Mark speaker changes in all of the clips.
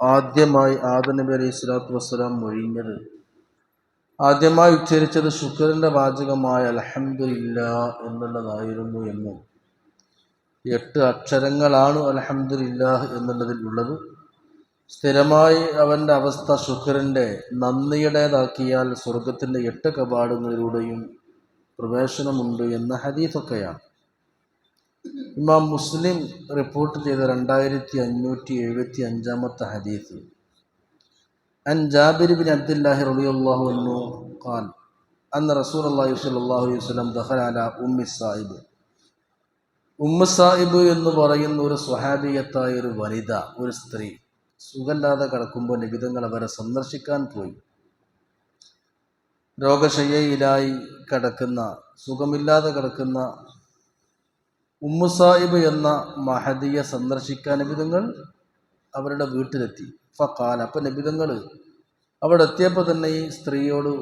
Speaker 1: ആദ്യമായി ആദനബി അലൈഹി സ്വലാത്തു വസ്സലാം മൊഴിഞ്ഞത്. ആദ്യമായി ഉച്ചരിച്ചത് ശുക്രന്റെ വാചകമായ അലഹമില്ല എന്നുള്ളതായിരുന്നു എന്നും എട്ട് അക്ഷരങ്ങളാണ് അലഹമില്ല എന്നുള്ളതിൽ ഉള്ളത്. സ്ഥിരമായി അവന്റെ അവസ്ഥ ശുക്രന്റെ നന്ദിയുടേതാക്കിയാൽ സ്വർഗത്തിന്റെ എട്ട് കപാടങ്ങളിലൂടെയും പ്രവേശനമുണ്ട് എന്ന ഹദീസൊക്കെയാണ്. ഇമാം മുസ്ലിം റിപ്പോർട്ട് ചെയ്ത രണ്ടായിരത്തി അഞ്ഞൂറ്റി എഴുപത്തി അഞ്ചാമത്തെ ഹദീസ്. അൻ ജാബിർ ബിൻ അബ്ദുല്ലാഹി റളിയല്ലാഹു അൻഹു ഖാൽ അൻ റസൂൽ അള്ളാഹി സ്വല്ലല്ലാഹു അലൈഹി വസല്ലം ദഖല അല ഉമ്മി സാഹിബ് ഉമ്മ സാഹിബ് എന്ന് പറയുന്ന ഒരു സ്വഹാബിയത്തായ ഒരു വനിത ഒരു സ്ത്രീ സുഖമില്ലാതെ കിടക്കുമ്പോൾ നിബിതങ്ങൾ അവരെ സന്ദർശിക്കാൻ പോയി. രോഗശയ്യയിലായി കിടക്കുന്ന സുഖമില്ലാതെ കിടക്കുന്ന ഉമ്മുസാഹിബ് എന്ന മഹദിയെ സന്ദർശിക്കാൻ നബിതങ്ങൾ അവരുടെ വീട്ടിലെത്തി. ഫക്കാൽ അപ്പം നബിതങ്ങൾ അവിടെ എത്തിയപ്പോൾ തന്നെ ഈ സ്ത്രീയോട്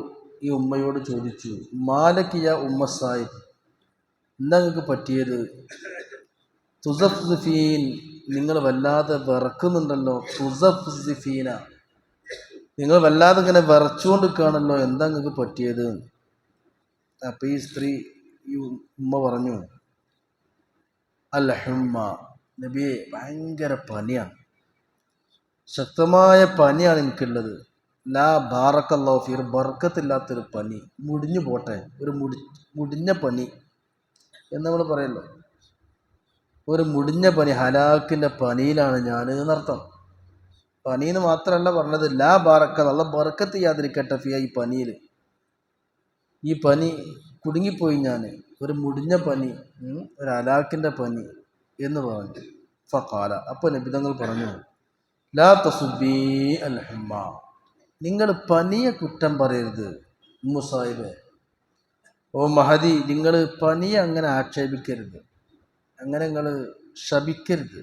Speaker 1: ഈ ഉമ്മയോട് ചോദിച്ചു മാലക്കിയ ഉമ്മ സാഹിബ് എന്താ നിങ്ങൾക്ക് പറ്റിയത്? തുസഫ്സിഫീൻ നിങ്ങൾ വല്ലാതെ വിറക്കുന്നുണ്ടല്ലോ. തുസഫ്സിഫീന നിങ്ങൾ വല്ലാതെ ഇങ്ങനെ വിറച്ചുകൊണ്ട് കാണല്ലോ എന്താ നിങ്ങൾക്ക് പറ്റിയത്? അപ്പം ഈ സ്ത്രീ ഈ ഉമ്മ പറഞ്ഞു അൽഹുമ്മ. നബിയെ ഭയങ്കര പനിയാണ്. ശക്തമായ പനിയാണ് എനിക്കുള്ളത്. ലാ ബാറക്കല്ലോ ഫീർ ബർക്കത്തില്ലാത്തൊരു പനി. മുടിഞ്ഞു പോട്ടെ ഒരു മുടി മുടിഞ്ഞ പനി എന്ന് നമ്മൾ പറയല്ലോ. ഒരു മുടിഞ്ഞ പനി ഹലാക്കിന്റെ പനിയിലാണ് ഞാൻ എന്നർത്ഥം. പനിയെന്ന് മാത്രമല്ല പറഞ്ഞത് ലാ ബാറക്ക നല്ല ബർക്കത്ത് ചെയ്യാതിരിക്കട്ടെ ഫിയ ഈ പനിയിൽ ഈ പനി കുടുങ്ങിപ്പോയി ഞാൻ ഒരു മുടിഞ്ഞ പനി ഒരു അലാക്കിന്റെ പനി എന്ന് പറഞ്ഞു ഫക്കാല അപ്പോൾ നബിതങ്ങൾ പറഞ്ഞു ലാ തസുബി അൽഹമ്മ. നിങ്ങൾ പനിയെ കുറ്റം പറയരുത് മുസാഹിബ് ഓ മഹദി നിങ്ങൾ പനിയെ അങ്ങനെ ആക്ഷേപിക്കരുത്. അങ്ങനെ നിങ്ങൾ ശപിക്കരുത്.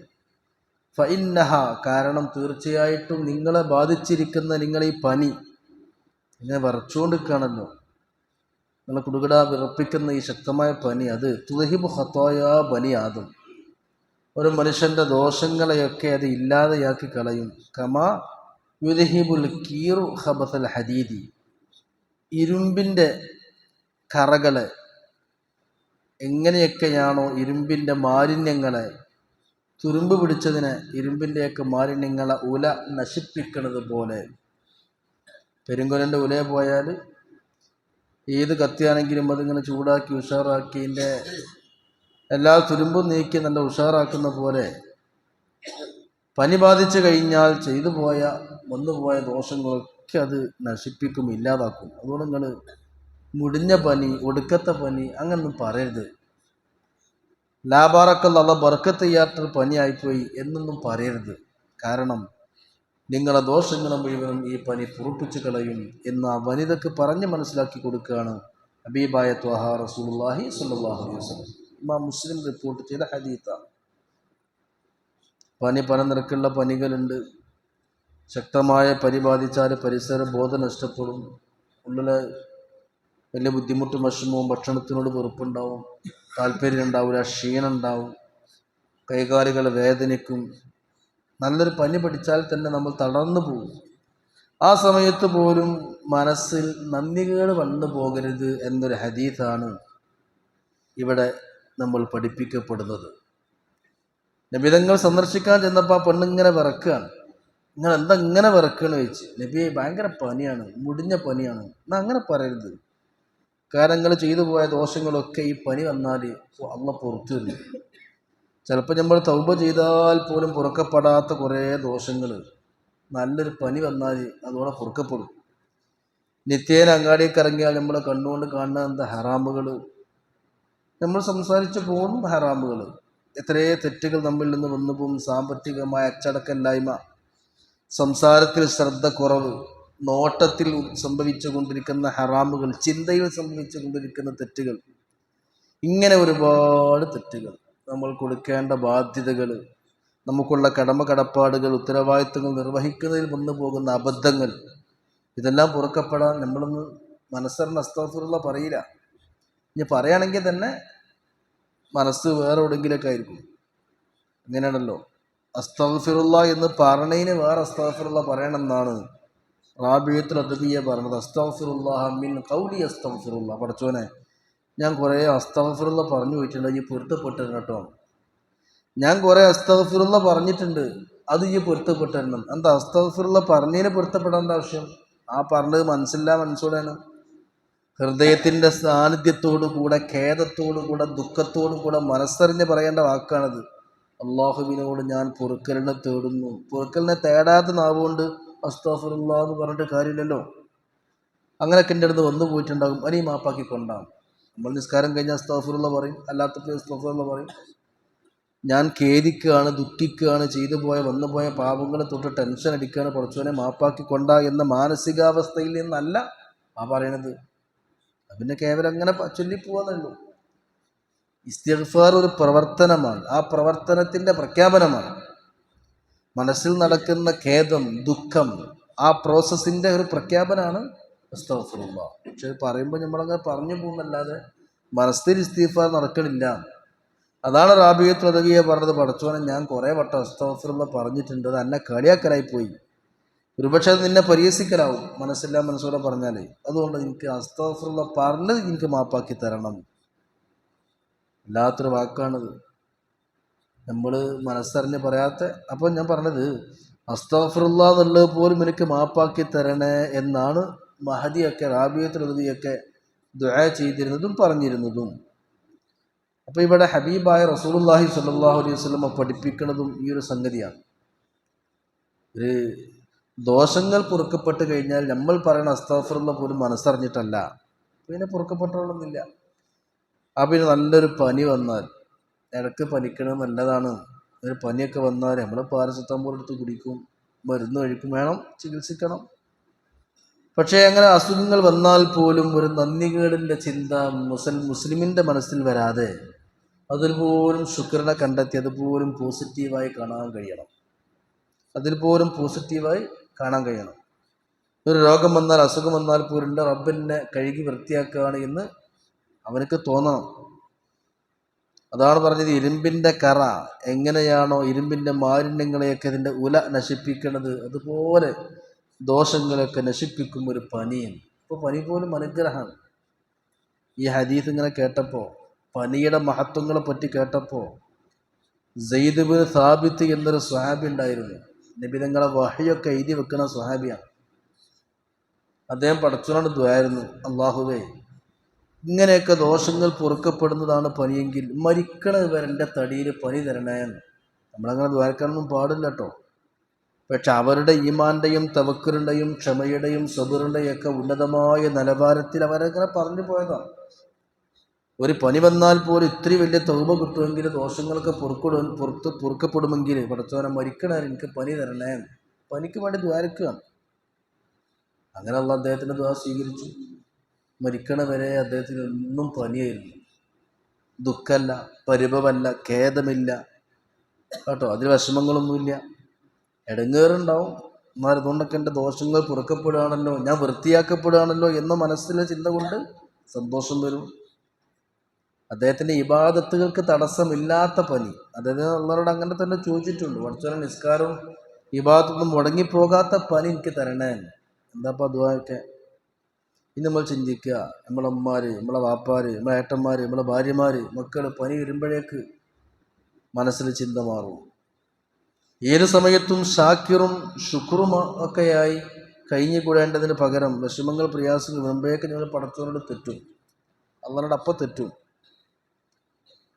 Speaker 1: ഫൈന്നഹ കാരണം തീർച്ചയായിട്ടും നിങ്ങളെ ബാധിച്ചിരിക്കുന്ന നിങ്ങളെ ഈ പനി. ഇങ്ങനെ വിറച്ചുകൊണ്ടിരിക്കുകയാണല്ലോ. നിങ്ങളെ കുടുകട വിറപ്പിക്കുന്ന ഈ ശക്തമായ പനി അത് തുഹിബ് ഹത്തോയ ബനി ആദം. ഒരു മനുഷ്യന്റെ ദോഷങ്ങളെയൊക്കെ അത് ഇല്ലാതെയാക്കി കളയും. കമാ യുദഹിബുൽ കീറു ഹബസൽ ഹദീദി. ഇരുമ്പിന്റെ കറകളെ എങ്ങനെയൊക്കെയാണോ ഇരുമ്പിന്റെ മാലിന്യങ്ങളെ തുരുമ്പ് പിടിച്ചതിനെ ഇരുമ്പിന്റെയൊക്കെ മാലിന്യങ്ങളെ ഉല നശിപ്പിക്കുന്നത് പോലെ പെരുങ്കുലന്റെ ഉലയെ പോയാൽ ഏത് കത്തിയാണെങ്കിലും അതിങ്ങനെ ചൂടാക്കി ഉഷാറാക്കി എന്റെ എല്ലാ തുരുമ്പും നീക്കി നല്ല ഉഷാറാക്കുന്ന പോലെ പനി ബാധിച്ചു കഴിഞ്ഞാൽ ചെയ്തു പോയ വന്നുപോയ ദോഷങ്ങളൊക്കെ അത് നശിപ്പിക്കും ഇല്ലാതാക്കും. അതുകൊണ്ട് നിങ്ങൾ മുടിഞ്ഞ പനി ഒടുക്കത്തെ പനി അങ്ങനൊന്നും പറയരുത്. ലാബാറക്കൽ അല്ല ബർക്കത്ത് ചെയ്യാത്തൊരു പനിയായിപ്പോയി എന്നൊന്നും പറയരുത്. കാരണം നിങ്ങളെ ദോഷങ്ങളെ മുഴുവനും ഈ പനി പുറപ്പിച്ചു കളയും എന്ന് ആ വനിതക്ക് പറഞ്ഞ് മനസ്സിലാക്കി കൊടുക്കുകയാണ് അബീബായ ത്വഹ റസൂലുള്ളാഹി സ്വല്ലല്ലാഹു അലൈഹി വസല്ലം. ഇമാം മുസ്ലിം റിപ്പോർട്ട് ചെയ്ത ഹദീത്താണ് പനി പല നിരക്കുള്ള പനികളുണ്ട്. ശക്തമായ പനി ബാധിച്ചാൽ പരിസര ബോധം നഷ്ടപ്പെടും. ഉള്ളിലെ വലിയ ബുദ്ധിമുട്ടും വിഷമവും ഭക്ഷണത്തിനോട് വെറുപ്പുണ്ടാവും. താല്പര്യം ഉണ്ടാവില്ല ക്ഷീണം ഉണ്ടാവും. കൈകാലുകൾ വേദനിക്കും. നല്ലൊരു പനി പിടിച്ചാൽ തന്നെ നമ്മൾ തളർന്നു പോകും. ആ സമയത്ത് പോലും മനസ്സിൽ നന്ദികേട് വന്നു പോകരുത് എന്നൊരു ഹദീസാണ് ഇവിടെ നമ്മൾ പഠിപ്പിക്കപ്പെടുന്നത്. നബിതങ്ങൾ സന്ദർശിക്കാൻ ചെന്നപ്പോൾ ആ പെണ്ണിങ്ങനെ വിറക്കുകയാണ് നിങ്ങൾ എന്താ ഇങ്ങനെ വിറക്കുകയെന്ന് വെച്ച് നബി ഭയങ്കര പനിയാണ് മുടിഞ്ഞ പനിയാണ്. എന്നാ അങ്ങനെ പറയരുത്. കാരണങ്ങൾ ചെയ്തു പോയ ദോഷങ്ങളൊക്കെ ഈ പനി വന്നാൽ അള്ള പുറത്തു വരും ചിലപ്പോൾ നമ്മൾ തൗബ ചെയ്താൽ പോലും പുറക്കപ്പെടാത്ത കുറേ ദോഷങ്ങൾ. നല്ലൊരു പനി വന്നാൽ അതോടെ പുറക്കപ്പെടും. നിത്യേന അങ്ങാടിയിൽ കറങ്ങിയാൽ നമ്മൾ കണ്ണുകൊണ്ട് കാണുന്ന എന്താ ഹറാമുകൾ? നമ്മൾ സംസാരിച്ച് പോകുന്ന ഹറാമുകൾ? എത്രയേ തെറ്റുകൾ നമ്മിൽ നിന്ന് വന്നു പോകും. സാമ്പത്തികമായ അച്ചടക്കമില്ലായ്മ സംസാരത്തിൽ ശ്രദ്ധ കുറവ് നോട്ടത്തിൽ സംഭവിച്ചു കൊണ്ടിരിക്കുന്ന ഹറാമുകൾ ചിന്തയിൽ സംഭവിച്ചു കൊണ്ടിരിക്കുന്ന തെറ്റുകൾ. ഇങ്ങനെ ഒരുപാട് തെറ്റുകൾ. നമ്മൾ കൊടുക്കേണ്ട ബാധ്യതകൾ നമുക്കുള്ള കടമ കടപ്പാടുകൾ ഉത്തരവാദിത്തങ്ങൾ നിർവഹിക്കുന്നതിൽ വന്നു പോകുന്ന അബദ്ധങ്ങൾ ഇതെല്ലാം പുറക്കപ്പെടാൻ നമ്മളൊന്ന് മനസ്സറിന് അസ്താഫുള്ള പറയില്ല. ഇനി പറയുകയാണെങ്കിൽ തന്നെ മനസ്സ് വേറെ എവിടെയെങ്കിലൊക്കെ ആയിരിക്കും. അങ്ങനെയാണല്ലോ. അസ്തഫിറുള്ള എന്ന് പറഞ്ഞതിന് വേറെ അസ്തഫിറുള്ള പറയണമെന്നാണ് റാബിയത്തുൽ അദബിയ പറഞ്ഞത്. അസ്തഫിറുള്ള മിൻ കൗലി അസ്തഫിറുള്ള. പഠിച്ചോനെ ഞാൻ കുറേ അസ്തഫിറുള്ള പറഞ്ഞു പോയിട്ടുണ്ട്. ഈ പൊരുത്തപ്പെട്ടു കേട്ടോ. ഞാൻ കുറേ അസ്തഫിറുള്ള പറഞ്ഞിട്ടുണ്ട്. അത് ഈ പൊരുത്തപ്പെട്ടിരണം എന്താ അസ്തഫിറുള്ള പറഞ്ഞതിന് പൊരുത്തപ്പെടേണ്ട ആവശ്യം? ആ പറഞ്ഞത് മനസ്സില്ല മനസ്സോടെയാണ്. ഹൃദയത്തിന്റെ സാന്നിധ്യത്തോടു കൂടെ ഖേദത്തോടു കൂടെ ദുഃഖത്തോടു കൂടെ മനസ്സറിഞ്ഞ് പറയേണ്ട വാക്കാണത്. അള്ളാഹുവിനോട് ഞാൻ പൊറുക്കലിനെ തേടുന്നു. പൊറുക്കലിനെ തേടാത്ത നാവുകൊണ്ട് അസ്തഫുറുള്ള എന്ന് പറഞ്ഞിട്ട് കാര്യമില്ലല്ലോ. അങ്ങനെയൊക്കെ എന്റെ അടുത്ത് വന്നു പോയിട്ടുണ്ടാകും. അനിയും മാപ്പാക്കി കൊണ്ടാണ് നമ്മൾ നിസ്കാരം കഴിഞ്ഞാൽ അസ്താഫുറുള്ള പറയും അല്ലാത്തപ്പോൾ അസ്താഫുറുള്ള പറയും. ഞാൻ ഖേദിക്കുകയാണ് ദുഃഖിക്കുകയാണ് ചെയ്തു പോയ വന്നു പോയ പാപങ്ങളെ തൊട്ട് ടെൻഷൻ അടിക്കുകയാണ് കുറച്ചുവനെ മാപ്പാക്കി കൊണ്ടാ എന്ന മാനസികാവസ്ഥയിൽ നിന്നല്ല ആ പറയണത്. പിന്നെ കേവലം അങ്ങനെ ചൊല്ലിപ്പോവാന്നുള്ളൂ ഇസ്തിഗ്ഫാർ ഒരു പ്രവർത്തനമാണ്. ആ പ്രവർത്തനത്തിന്റെ പ്രഖ്യാപനമാണ്. മനസ്സിൽ നടക്കുന്ന ഖേദം ദുഃഖം ആ പ്രോസസ്സിന്റെ ഒരു പ്രഖ്യാപനമാണ്. അസ്തഫറുള്ള പക്ഷെ പറയുമ്പോൾ നമ്മളങ്ങനെ പറഞ്ഞു പോകുന്നല്ലാതെ മനസ്സിൽ ഇസ്തീഫ നടക്കണില്ല. അതാണ് റാബിയത്ത് ഉദവിയെ പറഞ്ഞത് പഠിച്ചോനെ ഞാൻ കുറേ വട്ടം അസ്തഫറുള്ള പറഞ്ഞിട്ടുണ്ട്. അത് എന്നെ കളിയാക്കലായി പോയി ഒരുപക്ഷെ അത് നിന്നെ പരിഹസിക്കലാവും. മനസ്സില്ല മനസ്സോടെ പറഞ്ഞാലേ. അതുകൊണ്ട് എനിക്ക് അസ്തഫറുള്ള പറഞ്ഞത് എനിക്ക് മാപ്പാക്കി തരണം. വല്ലാത്തൊരു വാക്കാണത്. നമ്മൾ മനസ്സറിഞ്ഞ് പറയാത്ത അപ്പോൾ ഞാൻ പറഞ്ഞത് അസ്തഫറുള്ള എന്നുള്ളത് പോലും എനിക്ക് മാപ്പാക്കി തരണേ എന്നാണ് മഹദിയൊക്കെ റാബിയത്ത് റുദിയൊക്കെ ദുആ ചെയ്തിരുന്നതും പറഞ്ഞിരുന്നതും. അപ്പോൾ ഇവിടെ ഹബീബായ റസൂലുള്ളാഹി സ്വല്ലല്ലാഹു അലൈഹി വസല്ലമ പഠിപ്പിക്കുന്നതും ഈ ഒരു സംഗതിയാണ്. ഒരു ദോഷങ്ങൾ പൊറുക്കപ്പെട്ട് കഴിഞ്ഞാൽ നമ്മൾ പറയുന്ന അസ്താഫറുള്ള പോലും മനസ്സറിഞ്ഞിട്ടല്ല. പിന്നെ പൊറുക്കപ്പെട്ടോളൊന്നുമില്ല ആ പിന്നെ നല്ലൊരു പനി വന്നാൽ ഇടയ്ക്ക് പനിക്കണത് നല്ലതാണ്. ഒരു പനിയൊക്കെ വന്നാൽ നമ്മൾ പാരസെറ്റമോൾ എടുത്ത് കുടിക്കും മരുന്ന് കഴിക്കും വേണം ചികിത്സിക്കണം. പക്ഷേ അങ്ങനെ അസുഖങ്ങൾ വന്നാൽ പോലും ഒരു നന്ദികേടിന്റെ ചിന്ത മുസൽ മുസ്ലിമിന്റെ മനസ്സിൽ വരാതെ അതിൽപോലും ശുക്രനെ കണ്ടെത്തി അതുപോലും പോസിറ്റീവായി കാണാൻ കഴിയണം. അതിൽ പോലും പോസിറ്റീവായി കാണാൻ കഴിയണം. ഒരു രോഗം വന്നാൽ അസുഖം വന്നാൽ പോലും എന്റെ റബ്ബിനെ കഴുകി വൃത്തിയാക്കുകയാണ് എന്ന് അവനക്ക് തോന്നണം. അതാണ് പറഞ്ഞത് ഇരുമ്പിന്റെ കറ. എങ്ങനെയാണോ ഇരുമ്പിന്റെ മാലിന്യങ്ങളെയൊക്കെ ഇതിന്റെ ഉല നശിപ്പിക്കുന്നത് അതുപോലെ ദോഷങ്ങളൊക്കെ നശിപ്പിക്കും ഒരു പനിയും. ഇപ്പോൾ പനി പോലും അനുഗ്രഹമാണ് ഈ ഹദീസ് ഇങ്ങനെ കേട്ടപ്പോൾ പനിയുടെ മഹത്വങ്ങളെ പറ്റി കേട്ടപ്പോൾ സെയ്ദ് സാബിത്ത് എന്നൊരു സ്വഹാബി ഉണ്ടായിരുന്നു. നിബിതങ്ങളെ വഹയൊക്കെ എഴുതി വെക്കുന്ന സ്വഹാബിയാണ്. അദ്ദേഹം പടച്ചോനോട് ദ്വായിരുന്നു അള്ളാഹുവേ ഇങ്ങനെയൊക്കെ ദോഷങ്ങൾ പൊറുക്കപ്പെടുന്നതാണ് പനിയെങ്കിൽ മരിക്കണത് വരെ എന്റെ തടിയിൽ പനി തരണേന്ന്. നമ്മളങ്ങനെ ദ്വാരക്കാനൊന്നും പാടില്ല കേട്ടോ പക്ഷെ അവരുടെ ഈമാന്റെയും തവക്കറിന്റെയും ക്ഷമയുടെയും സബറിന്റെയും ഒക്കെ ഉന്നതമായ നിലവാരത്തിൽ അവരങ്ങനെ പറഞ്ഞു പോയതാണ്. ഒരു പനി വന്നാൽ പോലും ഇത്രയും വലിയ തൗമ കിട്ടുമെങ്കിൽ ദോഷങ്ങളൊക്കെ പൊറുക്കിടും പുറത്ത് പൊറുക്കപ്പെടുമെങ്കിൽ പടച്ചോനെ മരിക്കണേ എനിക്ക് പനി തരണേ. പനിക്ക് വേണ്ടി ദ്വാരക്കുകയാണ് അങ്ങനെ അദ്ദേഹത്തിന്റെ ദ്വാ സ്വീകരിച്ചു. മരിക്കണ വരെ അദ്ദേഹത്തിന് ഒന്നും പനിയായിരുന്നു ദുഃഖമല്ല പരിഭവമല്ല ഖേദമില്ല. കേട്ടോ അതിൽ വിഷമങ്ങളൊന്നുമില്ല. ഇടങ്ങേറുണ്ടാവും എന്നാൽ അതുകൊണ്ടൊക്കെ എന്റെ ദോഷങ്ങൾ പുറക്കപ്പെടുകയാണല്ലോ ഞാൻ വൃത്തിയാക്കപ്പെടുകയാണല്ലോ എന്ന മനസ്സിലെ ചിന്ത കൊണ്ട് സന്തോഷം വരും. അദ്ദേഹത്തിന്റെ ഇബാദത്തുകൾക്ക് തടസ്സമില്ലാത്ത പനി. അദ്ദേഹം ഉള്ളവരോട് അങ്ങനെ തന്നെ ചോദിച്ചിട്ടുണ്ട്. കുറച്ചൊരു നിസ്കാരവും ഇബാദത്തൊന്നും മുടങ്ങിപ്പോകാത്ത പനി എനിക്ക് തരണേ. എന്താപ്പോൾ അതുവായൊക്കെ ഇനി നമ്മൾ ചിന്തിക്കുക. നമ്മളെ അമ്മമാർ നമ്മളെ വാപ്പാർ നമ്മളെ ഏട്ടന്മാർ നമ്മളെ ഭാര്യമാർ മക്കൾ പനി വരുമ്പോഴേക്ക് മനസ്സിൽ ചിന്ത മാറും. ഏത് സമയത്തും ഷാക്കിറും ശുക്റും ഒക്കെയായി കഴിഞ്ഞു കൂടേണ്ടതിന് പകരം വിഷമങ്ങൾ പ്രയാസങ്ങൾ മുമ്പേക്ക് ഞങ്ങൾ പടച്ചവനോട് തെറ്റും. അള്ളനോട് അപ്പം തെറ്റും.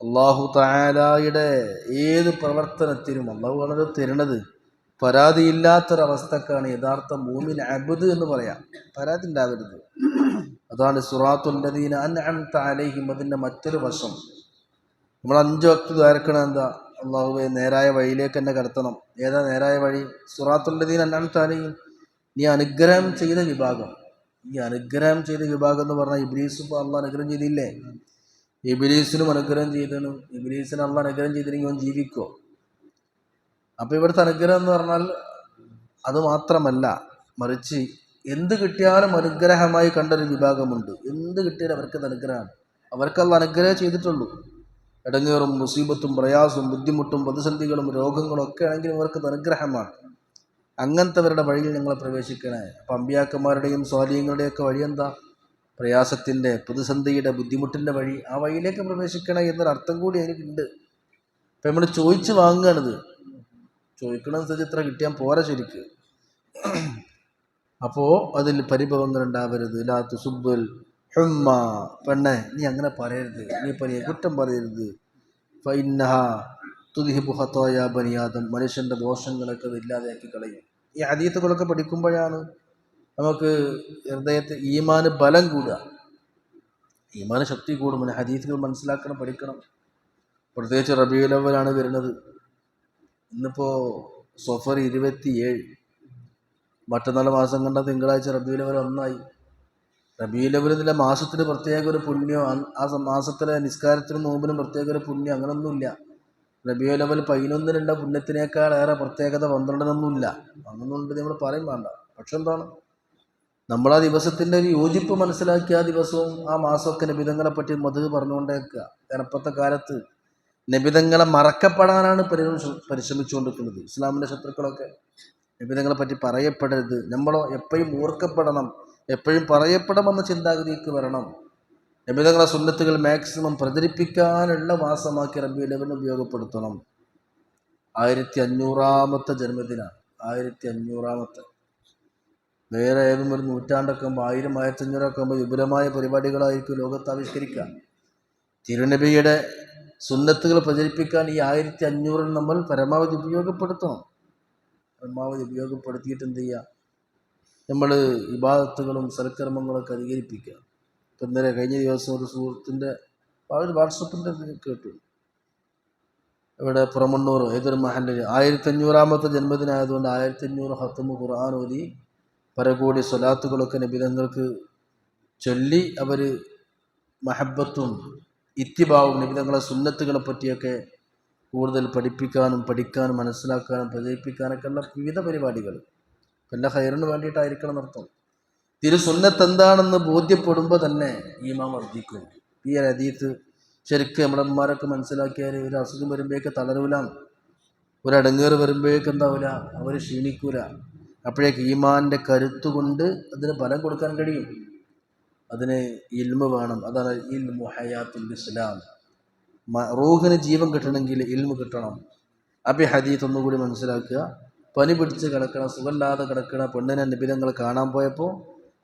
Speaker 1: അള്ളാഹു താലായുടെ ഏത് പ്രവർത്തനത്തിനും അള്ളാഹു വളരെ തരുന്നത് പരാതിയില്ലാത്തൊരവസ്ഥക്കാണ്. യഥാർത്ഥ മൂമിൻ അബുദ് എന്ന് പറയാം. പരാതി ഉണ്ടാവരുത്. അതാണ് സുറാത്തുല്ലദീന അൻ താലേഹിം അതിന്റെ മറ്റൊരു വശം. നമ്മൾ അഞ്ച് വക്തി ധാരക്കണം എന്താ? അള്ളാഹുവെ നേരായ വഴിയിലേക്ക് എന്നെ കടത്തണം. ഏതാ നേരായ വഴി? സുറാത്തുള്ളതീൻ അലൈഹിം. നീ അനുഗ്രഹം ചെയ്ത വിഭാഗം. ഈ അനുഗ്രഹം ചെയ്ത വിഭാഗം എന്ന് പറഞ്ഞാൽ ഇബ്ലീസ് ഇപ്പോൾ അള്ളാഹ് അനുഗ്രഹം ചെയ്തില്ലേ? ഇബിലീസിനും അനുഗ്രഹം ചെയ്തനും ഇബിലീസിന് അള്ള അനുഗ്രഹം ചെയ്തിരുന്നെങ്കിൽ അവൻ ജീവിക്കോ? അപ്പോൾ ഇവിടുത്തെ അനുഗ്രഹം എന്ന് പറഞ്ഞാൽ അത് മാത്രമല്ല മറിച്ച് എന്ത് കിട്ടിയാലും അനുഗ്രഹമായി കണ്ടൊരു വിഭാഗമുണ്ട്. എന്ത് കിട്ടിയാലും അവർക്ക് അനുഗ്രഹമാണ്. അവർക്ക് അള്ള അനുഗ്രഹം ചെയ്തിട്ടുള്ളൂ. ഇടങ്ങേറും മുസീബത്തും പ്രയാസവും ബുദ്ധിമുട്ടും പ്രതിസന്ധികളും രോഗങ്ങളും ഒക്കെ ആണെങ്കിലും ഇവർക്ക് അനുഗ്രഹമാണ്. അങ്ങനത്തെവരുടെ വഴിയിൽ ഞങ്ങൾ പ്രവേശിക്കണേ. അപ്പം അമ്പിയാക്കന്മാരുടെയും സ്വാധീനങ്ങളുടെയും ഒക്കെ വഴി എന്താ പ്രയാസത്തിന്റെ പ്രതിസന്ധിയുടെ ബുദ്ധിമുട്ടിന്റെ വഴി ആ വഴിയിലേക്ക് പ്രവേശിക്കണേ എന്നൊരു അർത്ഥം കൂടി അതിനുണ്ട് അപ്പം നമ്മൾ ചോദിച്ച് വാങ്ങുകയാണിത് ചോദിക്കണം ഇത്ര കിട്ടിയാൽ പോരാ ശരിക്ക്. അപ്പോൾ അതിൽ പരിഭവങ്ങൾ ഉണ്ടാവരുത് ലാ തുസുബുൽ ഹുമ്മ പെണ്ണെ നീ അങ്ങനെ പറയരുത്. നീ പനിയെ കുറ്റം പറയരുത്. ബനിയാദം മനുഷ്യന്റെ ദോഷങ്ങളൊക്കെ അത് ഇല്ലാതെയാക്കി കളയും. ഈ അതീത്തുകളൊക്കെ പഠിക്കുമ്പോഴാണ് നമുക്ക് ഹൃദയത്തെ ഈമാന് ബലം കൂടുക. ഈമാന് ശക്തി കൂടും. പിന്നെ ഹദീസുകൾ മനസ്സിലാക്കണം പഠിക്കണം. പ്രത്യേകിച്ച് റബിയുലവലാണ് വരുന്നത്. ഇന്നിപ്പോൾ സൊഫർ ഇരുപത്തിയേഴ്. മറ്റന്നാൾ മാസം കണ്ട തിങ്കളാഴ്ച റബിയുലവൽ ഒന്നായി. ഇതിലെ മാസത്തിന് പ്രത്യേക ഒരു പുണ്യോ ആ മാസത്തിലെ നിസ്കാരത്തിനും നോമ്പിനും പ്രത്യേക ഒരു പുണ്യം അങ്ങനൊന്നുമില്ല. റബിയുലവൽ പതിനൊന്നിനുള്ള പുണ്യത്തിനേക്കാൾ ഏറെ പ്രത്യേകത പന്ത്രണ്ടിനൊന്നുമില്ല. അങ്ങനൊന്നുണ്ട് നമ്മൾ പറയും വേണ്ട. പക്ഷെ എന്താണ്? നമ്മൾ ആ ദിവസത്തിന്റെ ഒരു യോജിപ്പ് മനസ്സിലാക്കി ആ ദിവസവും ആ മാസമൊക്കെ നബിതങ്ങളെ പറ്റി മധു പറഞ്ഞുകൊണ്ടേക്കുക കാരണം ഇപ്പോഴത്തെ കാലത്ത് നബിതങ്ങളെ മറക്കപ്പെടാനാണ് പരിശ്രമിച്ചു പരിശ്രമിച്ചുകൊണ്ടിരിക്കുന്നത്. ഇസ്ലാമിന്റെ ശത്രുക്കളൊക്കെ നബിതങ്ങളെ പറ്റി പറയപ്പെടരുത്. നമ്മളോ എപ്പോഴും ഓർക്കപ്പെടണം. എപ്പോഴും പറയപ്പെടുമെന്ന ചിന്താഗതിക്ക് വരണം. നബിതങ്ങളെ സുന്നത്തുകൾ മാക്സിമം പ്രചരിപ്പിക്കാനുള്ള മാസമാക്കി റബി ഇലവൻ ഉപയോഗപ്പെടുത്തണം. ആയിരത്തി അഞ്ഞൂറാമത്തെ ജന്മദിനാണ്. ആയിരത്തി അഞ്ഞൂറാമത്തെ വേറെ ഏതും ഒരു നൂറ്റാണ്ടൊക്കെ ആകുമ്പോൾ ആയിരം ആയിരത്തി അഞ്ഞൂറൊക്കെ ആകുമ്പോൾ വിപുലമായ പരിപാടികളായിരിക്കും ലോകത്ത് ആവിഷ്കരിക്കുക. തിരുനബിയുടെ സുന്നത്തുകൾ പ്രചരിപ്പിക്കാൻ ഈ ആയിരത്തി അഞ്ഞൂറിൽ നമ്മൾ പരമാവധി ഉപയോഗപ്പെടുത്തണം. പരമാവധി ഉപയോഗപ്പെടുത്തിയിട്ട് എന്ത് ചെയ്യുക? നമ്മൾ ഇബാദത്തുകളും സൽക്കർമ്മങ്ങളൊക്കെ അധികരിപ്പിക്കുക. ഇപ്പം ഇന്നലെ കഴിഞ്ഞ ദിവസം ഒരു സുഹൃത്തിന്റെ ഒരു വാട്സപ്പിന്റെ കേട്ടു. ഇവിടെ പുറമണ്ണൂർ ഏതൊരു മഹലിൽ ആയിരത്തി അഞ്ഞൂറാമത്തെ ജന്മദിനായതുകൊണ്ട് ആയിരത്തി അഞ്ഞൂറ് ഹത്തമ് ഖുർആൻ ഓതി പരകോടി സ്വലാത്തുകളൊക്കെ നിബിധങ്ങൾക്ക് ചൊല്ലി അവർ മഹബത്തും ഇത്തിബാവും നിബിധങ്ങളെ സുന്നത്തുകളെ പറ്റിയൊക്കെ കൂടുതൽ പഠിപ്പിക്കാനും പഠിക്കാനും മനസ്സിലാക്കാനും പ്രചരിപ്പിക്കാനൊക്കെയുള്ള വിവിധ പരിപാടികൾ എല്ലാ ഹൈറിന് വേണ്ടിയിട്ടായിരിക്കണം തിരു സുന്നത്ത് എന്താണെന്ന് ബോധ്യപ്പെടുമ്പോൾ തന്നെ ഈമാം വർദ്ധിക്കും. ഈ അതീത്ത് ശരിക്കും നമ്മളന്മാരൊക്കെ മനസ്സിലാക്കിയാൽ ഒരു അസുഖം വരുമ്പോഴേക്ക് തളരൂലാം. ഒരു അടങ്ങേറ് വരുമ്പോഴേക്ക് എന്താവില്ല അവർ ക്ഷീണിക്കൂല. അപ്പോഴേക്ക് ഈമാന്റെ കരുത്ത് കൊണ്ട് അതിന് ഫലം കൊടുക്കാൻ കഴിയും. അതിന് ഇൽമ വേണം. അതാണ് ഇൽമു ഹയാത്തുൽ ഇസ്ലാം. റൂഹിന് ജീവൻ കിട്ടണമെങ്കിൽ ഇൽമ കിട്ടണം. അപ്പം ഹദീത്ത് ഒന്നുകൂടി മനസ്സിലാക്കുക. പനി പിടിച്ച് കിടക്കണ സുഖമില്ലാതെ കിടക്കണ പെണ്ണിനെ നിബിധങ്ങൾ കാണാൻ പോയപ്പോൾ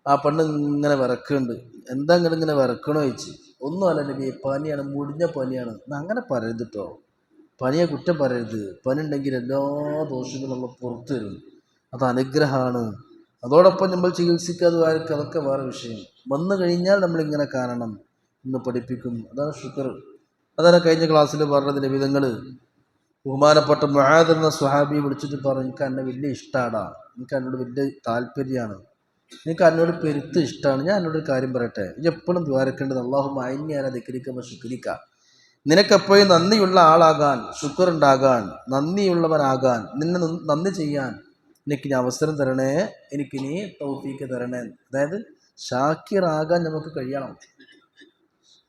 Speaker 1: ആ പെണ്ണ് ഇങ്ങനെ വിറക്കുന്നുണ്ട്. എന്താ ഇങ്ങനെ ഇങ്ങനെ വിറക്കണോ ചോദിച്ചു. ഒന്നുമല്ല നബി പനിയാണ് മുടിഞ്ഞ പനിയാണ്. അങ്ങനെ പറയരുത് കേട്ടോ പനിയെ കുറ്റം പറയരുത്. പനി ഉണ്ടെങ്കിൽ എല്ലാ ദോഷങ്ങളും നമ്മൾ പുറത്തു വരും അത് അനുഗ്രഹമാണ്. അതോടൊപ്പം നമ്മൾ ചികിത്സിക്കാതെ ആർക്ക് അതൊക്കെ വേറെ വിഷയം. വന്നു കഴിഞ്ഞാൽ നമ്മളിങ്ങനെ കാണണം എന്ന് പഠിപ്പിക്കും. അതാണ് ഷുക്കർ അതാണ് കഴിഞ്ഞ ക്ലാസ്സിൽ പറഞ്ഞതിന്റെ വിധങ്ങൾ ബഹുമാനപ്പെട്ട മുഹാദ് എന്ന സുഹാബി വിളിച്ചിട്ട് പറഞ്ഞു എനിക്ക് എന്നെ വലിയ ഇഷ്ടമാടാ എനിക്ക് എന്നോട് വലിയ താല്പര്യമാണ്. എനിക്ക് എന്നോട് പെരുത്ത് ഇഷ്ടമാണ് ഞാൻ എന്നോട് ഒരു കാര്യം പറയട്ടെ. എപ്പോഴും ദ്വാരക്കേണ്ടത് അള്ളാഹു മാന്യാന ധിക്കരിക്കുമ്പോൾ ശുക്രിക്ക നിനക്കെപ്പോഴും നന്ദിയുള്ള ആളാകാൻ ശുക്ർ ഉണ്ടാകാൻ നന്ദിയുള്ളവനാകാൻ നിന്നെ ന- നന്ദി ചെയ്യാൻ എനിക്ക് ഇനി അവസരം തരണേ. എനിക്ക് എനിക്കിനി തൗഫീക്ക് തരണേ. അതായത് ഷാക്കിറാകാൻ നമുക്ക് കഴിയണം.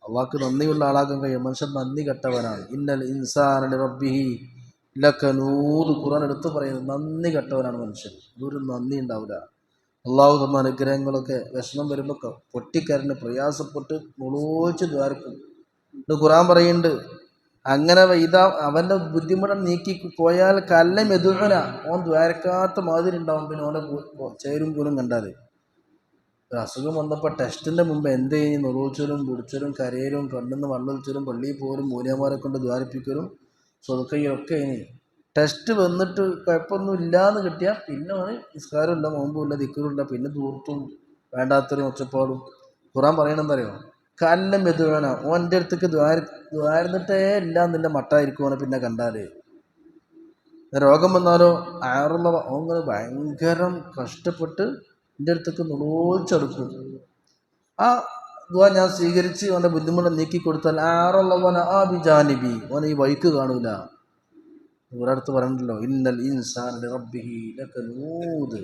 Speaker 1: അള്ളാഹ്ക്ക് നന്ദിയുള്ള ആളാകാൻ കഴിയും. മനുഷ്യൻ നന്ദി കെട്ടവനാണ്. ഇന്നൽ ഇൻസാനി റബ്ബിഹി. ലക്കനൂത് ഖുറാൻ എടുത്തു പറയുന്നത് നന്ദി കെട്ടവനാണ് മനുഷ്യൻ. ഒരു നന്ദി ഉണ്ടാവില്ല അള്ളാഹു തമ്മ അനുഗ്രഹങ്ങളൊക്കെ വിഷമം വരുമ്പോൾ പൊട്ടിക്കരന് പ്രയാസപ്പെട്ട് മുളോച്ച് ദ്വാരക്കും. ഇത് ഖുറാൻ പറയുന്നുണ്ട് അങ്ങനെ ഇതാ അവന്റെ ബുദ്ധിമുട്ട് നീക്കി പോയാൽ കല്ല മെതുകന ഓൻ ദ്വാരക്കാത്ത മാതിരി ഉണ്ടാവും. പിന്നെ ഓനെ ചേരും പോലും കണ്ടാൽ ഒരു അസുഖം വന്നപ്പോൾ ടെസ്റ്റിന്റെ മുമ്പ് എന്ത് ചെയ്യും? നുറൂച്ചലും പിടിച്ചലും കരയലും കണ്ണെന്ന് വെള്ളൊലിച്ചലും പള്ളിയിൽ പോലും മൂലമാരെ കൊണ്ട് ദ്വാരിപ്പിക്കലും സ്വതക്കയ്യൊക്കെ ഇനി. ടെസ്റ്റ് വന്നിട്ട് കുഴപ്പമൊന്നും ഇല്ലാന്ന് കിട്ടിയാൽ പിന്നെ നിസ്കാരമില്ല നോമ്പുമില്ല ദിക്കറുമില്ല പിന്നെ ദൂർത്തും വേണ്ടാത്തൊരു ഒച്ചപ്പാടും. ഖുറാൻ പറയണമെന്ന് അറിയോ കല്ലം മെതുവേണ ഓന്റെ അടുത്തേക്ക് ദ്വാരി ദ്വാരന്നിട്ടേ ഇല്ല എന്നില്ല മട്ടായിരിക്കും ഓനെ പിന്നെ കണ്ടാൽ രോഗം വന്നാലോ ആറുള്ള ഓങ്ങനെ ഭയങ്കരം കഷ്ടപ്പെട്ട് എന്റെ അടുത്തേക്ക് നുളോച്ചെടുക്കും ആ ദുവാ ഞാൻ സ്വീകരിച്ച് അവന്റെ ബുദ്ധിമുട്ട് നീക്കി കൊടുത്താൽ ആറുള്ളവന ആ ബിജാനിബി അവൻ ഈ വഴിക്ക് കാണൂല. ഒരടുത്ത് പറഞ്ഞല്ലോ ഇന്നൽ ഇൻസാൻ റബ്ബിഹി ലകനൂദ്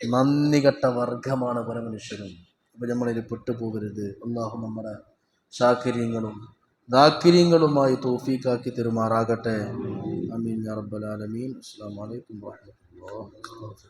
Speaker 1: നന്ദി കെട്ട വർഗമാണ് പല മനുഷ്യരും അപ്പം നമ്മളിൽ പെട്ടുപോകരുത്. അള്ളാഹു നമ്മുടെ ശാക്കരിയങ്ങളും ദാക്കിര്യങ്ങളുമായി തോഫീക്കാക്കി തെരുമാറാകട്ടെ. അമീൻ യാ അസ്സാം വലൈക്കും വറഹ്മത്തുള്ളാഹി